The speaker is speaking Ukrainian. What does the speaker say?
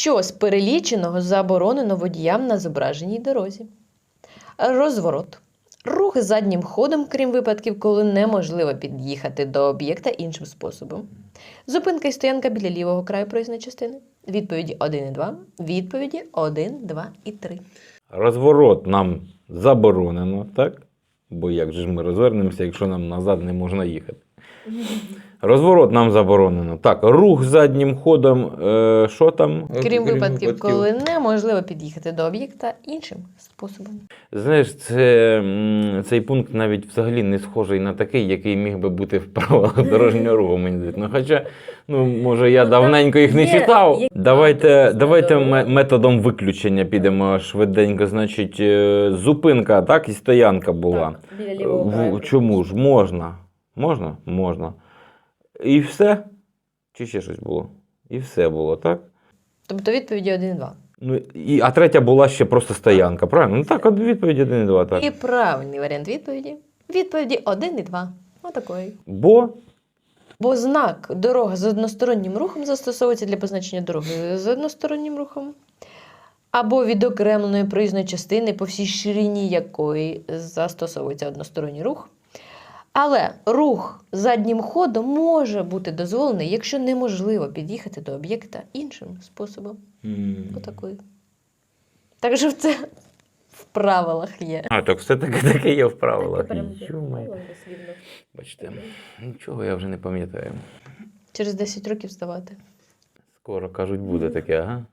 Що з переліченого заборонено водіям на зображеній дорозі? Розворот. Рух заднім ходом, крім випадків, коли неможливо під'їхати до об'єкта іншим способом. Зупинка і стоянка біля лівого краю проїзної частини. Відповіді 1 і 2. Відповіді 1, 2 і 3. Розворот нам заборонено, так? Бо як же ж ми розвернемося, якщо нам назад не можна їхати? Розворот нам заборонено. Так, рух заднім ходом, е, що там? Крім випадків, коли неможливо під'їхати до об'єкта іншим способом. Знаєш, це, м, цей пункт навіть взагалі не схожий на такий, який міг би бути в правилах дорожнього руху, мені здається. Ну, хоча, ну, може, я Ну, давненько їх не є- читав. є- Давайте, давайте ме- методом виключення підемо швиденько. Значить, е, зупинка, так, і стоянка була. Так, біля лівого краю. В, чому ж? Можна. Можна? Можна. І все? Чи ще щось було? І все було, так? Тобто відповіді 1 і 2. Ну, і, а третя була ще просто стоянка, правильно? Ну так, от відповідь один і два, так. І правильний варіант відповіді. Відповіді 1 і 2. Отакої. Бо Бо знак дорога з одностороннім рухом застосовується для позначення дороги з одностороннім рухом. Або відокремленої проїзної частини, по всій ширині якої застосовується односторонній рух. Але рух заднім ходом може бути дозволений, якщо неможливо під'їхати до об'єкта іншим способом. Отакою. Так що це в правилах є. А, так все таки таке є в правилах. Бачите, нічого я вже не пам'ятаю. Через 10 років здавати. Скоро кажуть, буде таке, ага.